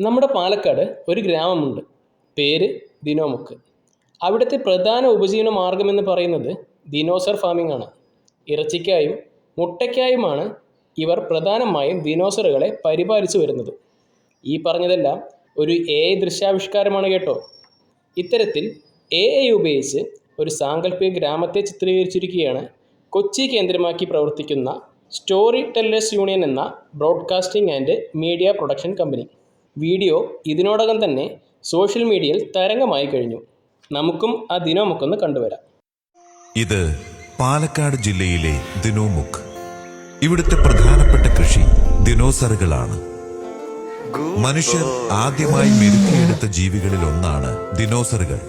നമ്മുടെ പാലക്കാട് ഒരു ഗ്രാമമുണ്ട്. പേര് ദിനോമുക്ക്. അവിടുത്തെ പ്രധാന ഉപജീവന മാർഗം എന്ന് പറയുന്നത് ദിനോസർ ഫാമിംഗ് ആണ്. ഇറച്ചിക്കായും മുട്ടയ്ക്കായുമാണ് ഇവർ പ്രധാനമായും ദിനോസറുകളെ പരിപാലിച്ചു വരുന്നത്. ഈ പറഞ്ഞതെല്ലാം ഒരു എ ഐ ദൃശ്യാവിഷ്കാരമാണ് കേട്ടോ. ഇത്തരത്തിൽ എ ഐ ഉപയോഗിച്ച് ഒരു സാങ്കല്പിക ഗ്രാമത്തെ ചിത്രീകരിച്ചിരിക്കുകയാണ് കൊച്ചി കേന്ദ്രമാക്കി പ്രവർത്തിക്കുന്ന സ്റ്റോറി ടെല്ലേഴ്സ് യൂണിയൻ എന്ന broadcasting and media production company video ഇതിനോടകം തന്നെ സോഷ്യൽ മീഡിയയിൽ തരംഗമായി കഴിഞ്ഞു. നമുക്കും ആ ദിനോമുക്കൊന്ന് കണ്ടുവരാം. ഇത് പാലക്കാട് ജില്ലയിലെ ദിനോമുക്ക് ഇവിടുത്തെ പ്രധാനപ്പെട്ട കൃഷി ദിനോസറുകളാണ്. മനുഷ്യർ ആദ്യമായി മെരുക്കിയെടുത്ത ജീവികളിൽ ഒന്നാണ് ദിനോസറുകൾ.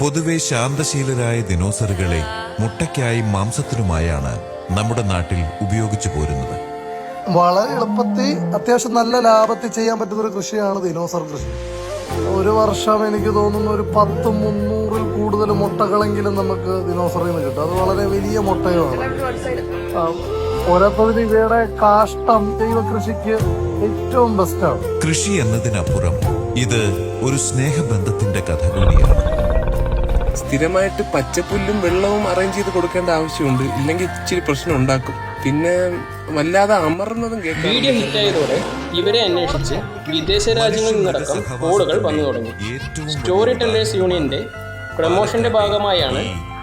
പൊതുവെ ശാന്തശീലരായ ദിനോസറുകളെ മുട്ടയ്ക്കായും മാംസത്തിനുമായാണ് നമ്മുടെ നാട്ടിൽ ഉപയോഗിച്ചു പോരുന്നത്. വളരെ എളുപ്പത്തിൽ അത്യാവശ്യം നല്ല ലാഭത്തിൽ ചെയ്യാൻ പറ്റുന്ന ഒരു കൃഷിയാണ് ദിനോസർ കൃഷി. ഒരു വർഷം എനിക്ക് തോന്നുന്നു ഒരു പത്ത് മുന്നൂറിൽ കൂടുതൽ മുട്ടകളെങ്കിലും നമുക്ക് ദിനോസറിൽ നിന്ന് കിട്ടും. അത് വളരെ വലിയ മുട്ടയാണ് ആ, പോരാത്തതിന് ഇവയുടെ കാഷ്ടം ജൈവ കൃഷിക്ക് ഏറ്റവും ബെസ്റ്റാണ് കൃഷി എന്നതിനപ്പുറം ഇത് ഒരു സ്നേഹബന്ധത്തിന്റെ കഥ കൂടിയാണ് സ്ഥിരമായിട്ട് പച്ചപ്പുല്ലും വെള്ളവും അറേഞ്ച് ചെയ്ത് കൊടുക്കേണ്ട ആവശ്യമുണ്ട്. ഇല്ലെങ്കിൽ ഇച്ചിരി പ്രശ്നം ഉണ്ടാക്കും. പിന്നെ വല്ലാതെ അമർന്നതും കേൾക്കാം വീഡിയോ ഹിറ്റായതോടെ ഇവരെ അന്വേഷിച്ച് വിദേശ രാജ്യങ്ങളിൽ നിന്നടക്കം കോളുകൾ വന്നു തുടങ്ങി. സ്റ്റോറി ടെല്ലേഴ്സ് യൂണിയന്റെ പ്രമോഷന്റെ ഭാഗമായാണ്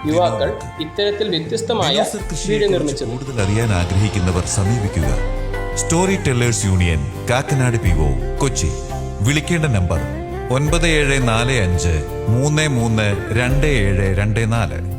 യുവാക്കൾ ഇത്തരത്തിൽ വ്യത്യസ്തമായ വീഡിയോ നിർമ്മിച്ചത്. കൂടുതൽ അറിയാൻ ആഗ്രഹിക്കുന്നവർ സമീപിക്കുക. Story Tellers Union Kakkanad P Kochi. വിളിക്കേണ്ട നമ്പർ ഒൻപത് ഏഴ് നാല് അഞ്ച് മൂന്ന് മൂന്ന് രണ്ട് ഏഴ് രണ്ട് നാല്.